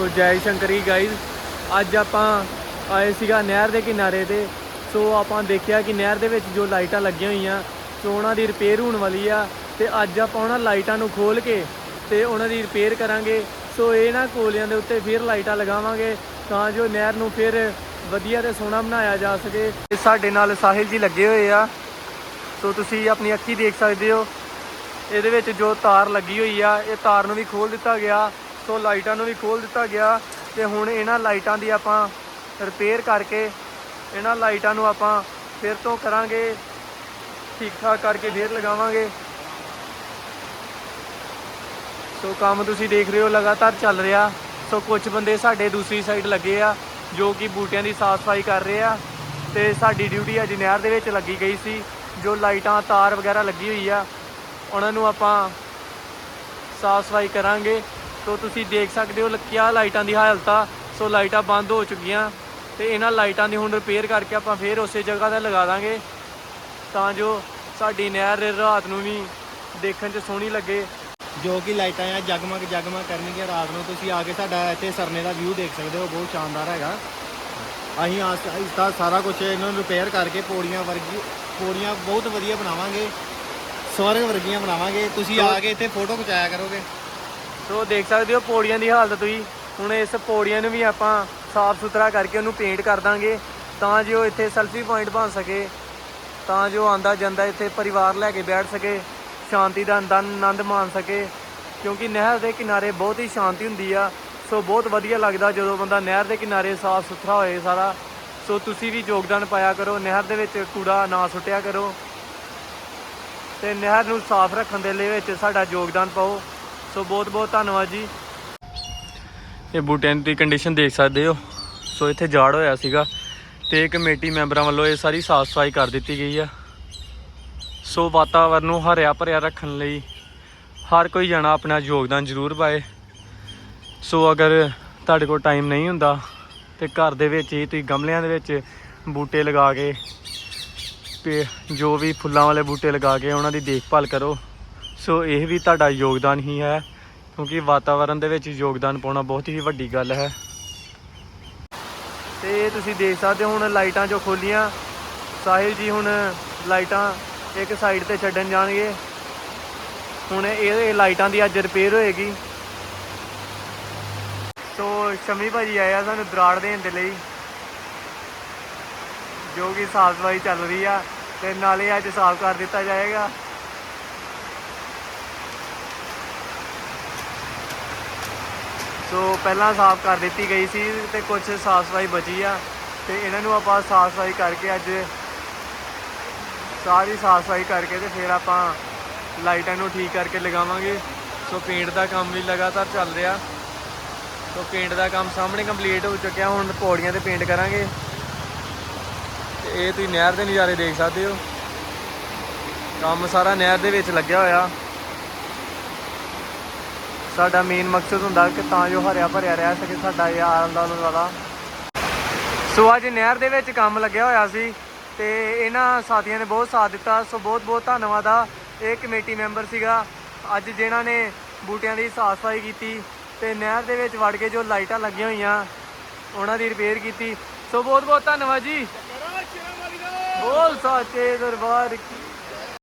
ਸੋ ਜੈ ਸ਼ੰਕਰੀ ਗਾਈਜ਼ ਅੱਜ ਆਪਾਂ ਆਏ ਸੀਗਾ ਨਹਿਰ ਦੇ ਕਿਨਾਰੇ ਤੇ। ਸੋ ਆਪਾਂ ਦੇਖਿਆ ਕਿ ਨਹਿਰ ਦੇ ਵਿੱਚ ਜੋ ਲਾਈਟਾਂ ਲੱਗੀਆਂ ਹੋਈਆਂ, ਸੋ ਉਹਨਾਂ ਦੀ ਰਿਪੇਅਰ ਹੋਣ ਵਾਲੀ ਆ ਤੇ ਅੱਜ ਆਪਾਂ ਉਹਨਾਂ ਲਾਈਟਾਂ ਨੂੰ ਖੋਲ ਕੇ ਤੇ ਉਹਨਾਂ ਦੀ ਰਿਪੇਅਰ ਕਰਾਂਗੇ। ਸੋ ਇਹ ਨਾ ਕੋਲਿਆਂ ਦੇ ਉੱਤੇ ਫਿਰ ਲਾਈਟਾਂ ਲਗਾਵਾਂਗੇ ਤਾਂ ਜੋ ਨਹਿਰ ਨੂੰ ਫਿਰ ਵਧੀਆ ਤੇ ਸੋਹਣਾ ਬਣਾਇਆ ਜਾ ਸਕੇ। ਸਾਡੇ ਨਾਲ ਸਾਹਿਲ ਜੀ ਲੱਗੇ ਹੋਏ ਆ। ਸੋ ਤੁਸੀਂ ਆਪਣੀ ਅੱਖੀ ਦੇਖ ਸਕਦੇ ਹੋ। ਇਹਦੇ ਵਿੱਚ ਜੋ ਤਾਰ ਲੱਗੀ ਹੋਈ ਆ, ਇਹ ਤਾਰ ਨੂੰ ਵੀ ਖੋਲ ਦਿੱਤਾ ਗਿਆ। ਸੋ ਲਾਈਟਾਂ ਨੂੰ ਵੀ ਖੋਲ ਦਿੱਤਾ ਗਿਆ ਤੇ ਹੁਣ ਇਹਨਾਂ ਲਾਈਟਾਂ ਦੀ ਆਪਾਂ ਰਿਪੇਅਰ ਕਰਕੇ ਇਹਨਾਂ ਲਾਈਟਾਂ ਨੂੰ ਆਪਾਂ ਫਿਰ ਤੋਂ ਕਰਾਂਗੇ ਠੀਕ ਠਾਕ ਕਰਕੇ ਫੇਰ ਲਗਾਵਾਂਗੇ। ਸੋ ਕੰਮ ਤੁਸੀਂ ਦੇਖ ਰਹੇ ਹੋ, ਲਗਾਤਾਰ ਚੱਲ ਰਿਹਾ। ਸੋ ਕੁਝ ਬੰਦੇ ਸਾਡੇ ਦੂਸਰੀ ਸਾਈਡ ਲੱਗੇ ਆ, ਜੋ ਕਿ ਬੂਟਿਆਂ ਦੀ ਸਾਫ਼ ਸਫ਼ਾਈ ਕਰ ਰਹੇ ਆ ਤੇ ਸਾਡੀ ਡਿਊਟੀ ਅੱਜ ਨਹਿਰ ਦੇ ਵਿੱਚ ਲੱਗੀ ਗਈ ਸੀ, ਜੋ ਲਾਈਟਾਂ, ਤਾਰ ਵਗੈਰਾ ਲੱਗੀ ਹੋਈ ਆ। ਉਹਨਾਂ ਨੂੰ ਆਪਾਂ ਸਾਫ਼ ਸਫ਼ਾਈ ਕਰਾਂਗੇ। ਸੋ ਤੁਸੀਂ ਦੇਖ ਸਕਦੇ ਹੋ ਕਿਆ ਲਾਈਟਾਂ ਦੀ ਹਾਲਤ ਆ। ਸੋ ਲਾਈਟਾਂ ਬੰਦ ਹੋ ਚੁੱਕੀਆਂ ਤੇ ਇਹਨਾਂ ਲਾਈਟਾਂ ਦੀ ਹੁਣ ਰਿਪੇਅਰ ਕਰਕੇ ਆਪਾਂ ਫੇਰ ਉਸੇ ਜਗ੍ਹਾ ਤੇ ਲਗਾ ਦਾਂਗੇ। ਤਾਂ ਜੋ ਸਾਡੀ ਨਹਿਰ ਰਾਤ ਨੂੰ ਵੀ ਦੇਖਣ 'ਚ ਸੋਹਣੀ ਲੱਗੇ। ਜੋ ਕਿ ਲਾਈਟਾਂ ਆ ਜਗਮਗ ਜਗਮਗ ਕਰਨਗੀਆਂ ਰਾਤ ਨੂੰ। ਤੁਸੀਂ ਆ ਕੇ ਸਾਡਾ ਇੱਥੇ ਸਰਨੇ ਦਾ ਵਿਊ ਦੇਖ ਸਕਦੇ ਹੋ ਬਹੁਤ ਸ਼ਾਨਦਾਰ ਹੈਗਾ। ਅਸੀਂ ਆਸ ਆਹਿਸਤਾ ਸਾਰਾ ਕੁਝ ਇਹਨਾਂ ਨੂੰ ਰਿਪੇਅਰ ਕਰਕੇ ਪੌੜੀਆਂ ਵਰਗੀ ਪੌੜੀਆਂ ਬਹੁਤ ਵਧੀਆ ਬਣਾਵਾਂਗੇ। ਸਵਰਗ ਵਰਗੀਆਂ ਬਣਾਵਾਂਗੇ। ਤੁਸੀਂ ਆ ਕੇ ਇੱਥੇ ਫੋਟੋ ਖਿਚਾਇਆ ਕਰੋਗੇ। ਸੋ ਦੇਖ ਸਕਦੇ ਹੋ ਪੌੜੀਆਂ ਦੀ ਹਾਲਤ ਤੁਸੀਂ। ਹੁਣ ਇਸ ਪੌੜੀਆਂ ਨੂੰ ਵੀ ਆਪਾਂ ਸਾਫ਼ ਸੁਥਰਾ ਕਰਕੇ ਉਹਨੂੰ ਪੇਂਟ ਕਰ ਦਾਂਗੇ। ਤਾਂ ਜੋ ਇੱਥੇ ਸੈਲਫੀ ਪੁਆਇੰਟ ਬਣ ਸਕੇ। ਤਾਂ ਜੋ ਆਂਦਾ ਜਾਂਦਾ ਇੱਥੇ ਪਰਿਵਾਰ ਲੈ ਕੇ ਬੈਠ ਸਕੇ। ਸ਼ਾਂਤੀ ਦਾ ਆਨੰਦ ਆਨੰਦ ਮਾਣ ਸਕੇ। ਕਿਉਂਕਿ ਨਹਿਰ ਦੇ ਕਿਨਾਰੇ ਬਹੁਤ ਹੀ ਸ਼ਾਂਤੀ ਹੁੰਦੀ ਆ। ਸੋ ਬਹੁਤ ਵਧੀਆ ਲੱਗਦਾ ਜਦੋਂ ਬੰਦਾ ਨਹਿਰ ਦੇ ਕਿਨਾਰੇ ਸਾਫ਼ ਸੁਥਰਾ ਹੋਏ ਸਾਰਾ। ਸੋ ਤੁਸੀਂ ਵੀ ਯੋਗਦਾਨ ਪਾਇਆ ਕਰੋ। ਨਹਿਰ ਦੇ ਵਿੱਚ ਕੂੜਾ ਨਾ ਸੁੱਟਿਆ ਕਰੋ। ਤੇ ਨਹਿਰ ਨੂੰ ਸਾਫ਼ ਰੱਖਣ ਦੇ ਲਈ ਵਿੱਚ ਸਾਡਾ ਯੋਗਦਾਨ ਪਾਓ। ਸੋ ਬਹੁਤ ਬਹੁਤ ਧੰਨਵਾਦ ਜੀ। ਇਹ ਬੂਟਿਆਂ ਦੀ ਕੰਡੀਸ਼ਨ ਦੇਖ ਸਕਦੇ ਹੋ। ਸੋ ਇੱਥੇ ਜਾੜ ਹੋਇਆ ਸੀਗਾ ਤੇ ਕਮੇਟੀ ਮੈਂਬਰਾਂ ਵੱਲੋਂ ਇਹ ਸਾਰੀ ਸਾਫ਼ ਸਫ਼ਾਈ ਕਰ ਦਿੱਤੀ ਗਈ ਆ। ਸੋ ਵਾਤਾਵਰਨ ਨੂੰ ਹਰਿਆ ਭਰਿਆ ਰੱਖਣ ਲਈ ਹਰ ਕੋਈ ਜਣਾ ਆਪਣਾ ਯੋਗਦਾਨ ਜ਼ਰੂਰ ਪਾਏ। ਸੋ ਅਗਰ ਤੁਹਾਡੇ ਕੋਲ ਟਾਈਮ ਨਹੀਂ ਹੁੰਦਾ ਤੇ ਘਰ ਦੇ ਵਿੱਚ ਹੀ ਤੁਸੀਂ ਗਮਲਿਆਂ ਦੇ ਵਿੱਚ ਬੂਟੇ ਲਗਾ ਕੇ ਤੇ ਜੋ ਵੀ ਫੁੱਲਾਂ ਵਾਲੇ ਬੂਟੇ ਲਗਾ ਕੇ ਉਹਨਾਂ ਦੀ ਦੇਖਭਾਲ ਕਰੋ। ਸੋ ਇਹ ਵੀ ਤੁਹਾਡਾ ਯੋਗਦਾਨ ਹੀ ਹੈ, ਕਿਉਂਕਿ ਵਾਤਾਵਰਣ ਦੇ ਵਿੱਚ ਯੋਗਦਾਨ ਪਾਉਣਾ ਬਹੁਤ ਹੀ ਵੱਡੀ ਗੱਲ ਹੈ। ਤੇ ਇਹ ਤੁਸੀਂ ਦੇਖ ਸਕਦੇ ਹੋ, ਹੁਣ ਲਾਈਟਾਂ ਜੋ ਖੋਲੀਆਂ, ਸਾਹਿਲ ਜੀ ਹੁਣ ਲਾਈਟਾਂ ਇੱਕ ਸਾਈਡ ਤੇ ਛੱਡਣ ਜਾਣਗੇ। ਹੁਣ ਇਹ ਇਹ ਲਾਈਟਾਂ ਦੀ ਅੱਜ ਰਿਪੇਅਰ ਹੋਏਗੀ। ਸੋ ਸ਼ਮੀ ਭਾਜੀ ਆਇਆ ਸਾਨੂੰ ਦਰਾੜ ਦੇਣ ਦੇ ਲਈ। ਜੋ ਕਿ ਸਾਫ਼ ਸਫ਼ਾਈ ਚੱਲ ਰਹੀ ਆ, ਤੇ ਨਾਲੇ ਅੱਜ ਸਾਫ਼ ਕਰ ਦਿੱਤਾ ਜਾਏਗਾ। ਸੋ ਪਹਿਲਾਂ ਸਾਫ਼ ਕਰ ਦਿੱਤੀ ਗਈ ਸੀ ਤੇ ਕੁਝ ਸਾਫ਼ ਸਫ਼ਾਈ ਬਚੀ ਆ ਤੇ ਇਹਨਾਂ ਨੂੰ ਆਪਾਂ ਸਾਫ਼ ਸਫ਼ਾਈ ਕਰਕੇ ਅੱਜ ਸਾਰੀ ਸਾਫ਼ ਸਫ਼ਾਈ ਕਰਕੇ ਤੇ ਫਿਰ ਆਪਾਂ ਲਾਈਟਾਂ ਨੂੰ ਠੀਕ ਕਰਕੇ ਲਗਾਵਾਂਗੇ। ਸੋ ਪੇਂਟ ਦਾ ਕੰਮ ਵੀ ਲਗਾਤਾਰ ਚੱਲ ਰਿਹਾ। ਸੋ ਪੇਂਟ ਦਾ ਕੰਮ ਸਾਹਮਣੇ ਕੰਪਲੀਟ ਹੋ ਚੁੱਕਿਆ, ਹੁਣ ਪੌੜੀਆਂ ਤੇ ਪੇਂਟ ਕਰਾਂਗੇ। ਤੇ ਇਹ ਤੁਸੀਂ ਨਹਿਰ ਦੇ ਨਜ਼ਾਰੇ ਦੇਖ ਸਕਦੇ ਹੋ। ਕੰਮ ਸਾਰਾ ਨਹਿਰ ਦੇ ਵਿੱਚ ਲੱਗਿਆ ਹੋਇਆ। ਸਾਡਾ ਮੇਨ ਮਕਸਦ ਹੁੰਦਾ ਕਿ ਤਾਂ ਜੋ ਹਰਿਆ ਭਰਿਆ ਰਹਿ ਸਕੇ ਸਾਡਾ ਇਹ ਆਲਾ ਦੁਆਲਾ ਸੋ ਅੱਜ ਨਹਿਰ ਦੇ ਵਿੱਚ ਕੰਮ ਲੱਗਿਆ ਹੋਇਆ ਸੀ ਤੇ ਇਹਨਾਂ ਸਾਥੀਆਂ ਨੇ ਬਹੁਤ ਸਾਥ ਦਿੱਤਾ। ਸੋ ਬਹੁਤ ਬਹੁਤ ਧੰਨਵਾਦ ਆ। ਇਹ ਕਮੇਟੀ ਮੈਂਬਰ ਸੀਗਾ। ਅੱਜ ਜਿਨ੍ਹਾਂ ਨੇ ਬੂਟਿਆਂ ਦੀ ਸਾਫ਼ ਸਫ਼ਾਈ ਕੀਤੀ ਤੇ ਨਹਿਰ ਦੇ ਵਿੱਚ ਵੜ ਕੇ ਜੋ ਲਾਈਟਾਂ ਲੱਗੀਆਂ ਹੋਈਆਂ ਉਹਨਾਂ ਦੀ ਰਿਪੇਅਰ ਕੀਤੀ। ਸੋ ਬਹੁਤ ਬਹੁਤ ਧੰਨਵਾਦ ਜੀ। ਬੋਲ ਸਾਚੇ ਦਰਬਾਰ ਕੀ